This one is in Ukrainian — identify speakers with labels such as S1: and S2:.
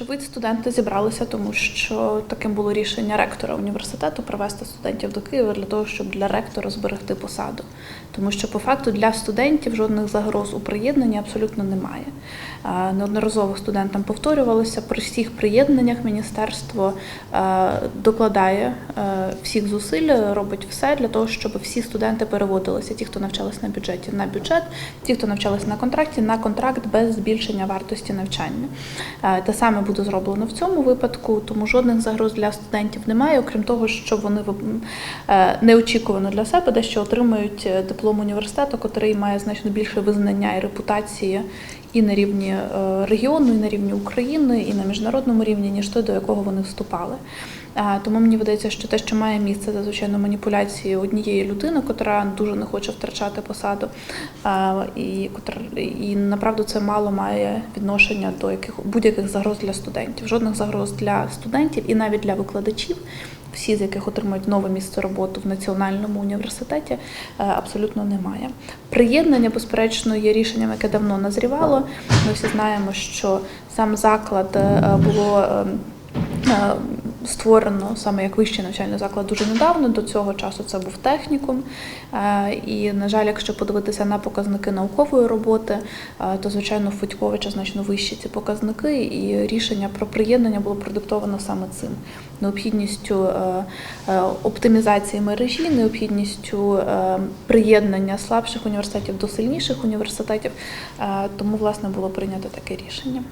S1: Вочевидь, студенти зібралися, тому що таким було рішення ректора університету привести студентів до Києва для того, щоб для ректора зберегти посаду. Тому що по факту для студентів жодних загроз у приєднанні абсолютно немає. Е, Неодноразово студентам повторювалося при всіх приєднаннях міністерство е, докладає е, всіх зусиль, робить все для того, щоб всі студенти переводилися. Ті, хто навчались на бюджеті, на бюджет, ті, хто навчались на контракті, на контракт без збільшення вартості навчання. Те саме буде зроблено в цьому випадку, тому жодних загроз для студентів немає, окрім того, що вони е, неочікувано для себе дещо отримають е, диплом університету, який має значно більше визнання і репутації і на рівні е, регіону, і на рівні України, і на міжнародному рівні, ніж той, до якого вони вступали. Е, Тому мені видається, що те, що має місце, це звичайно маніпуляції однієї людини, котра дуже не хоче втрачати посаду, е, і і направду це мало має відношення до яких будь-яких загроз для студентів. Жодних загроз для студентів і навіть для викладачів, всі з яких отримують нове місце роботи в національному університеті, е, абсолютно немає. Приєднання, безперечно, є рішенням, яке давно назрівало. Ми всі знаємо, що сам заклад е, було. Створено саме як вищий навчальний заклад дуже недавно. До цього часу це був технікум. Е, І, на жаль, якщо подивитися на показники наукової роботи, е, то звичайно в Федьковича значно вищі ці показники, і рішення про приєднання було продиктовано саме цим необхідністю е, оптимізації мережі, необхідністю приєднання слабших університетів до сильніших університетів. Тому власне було прийнято таке рішення.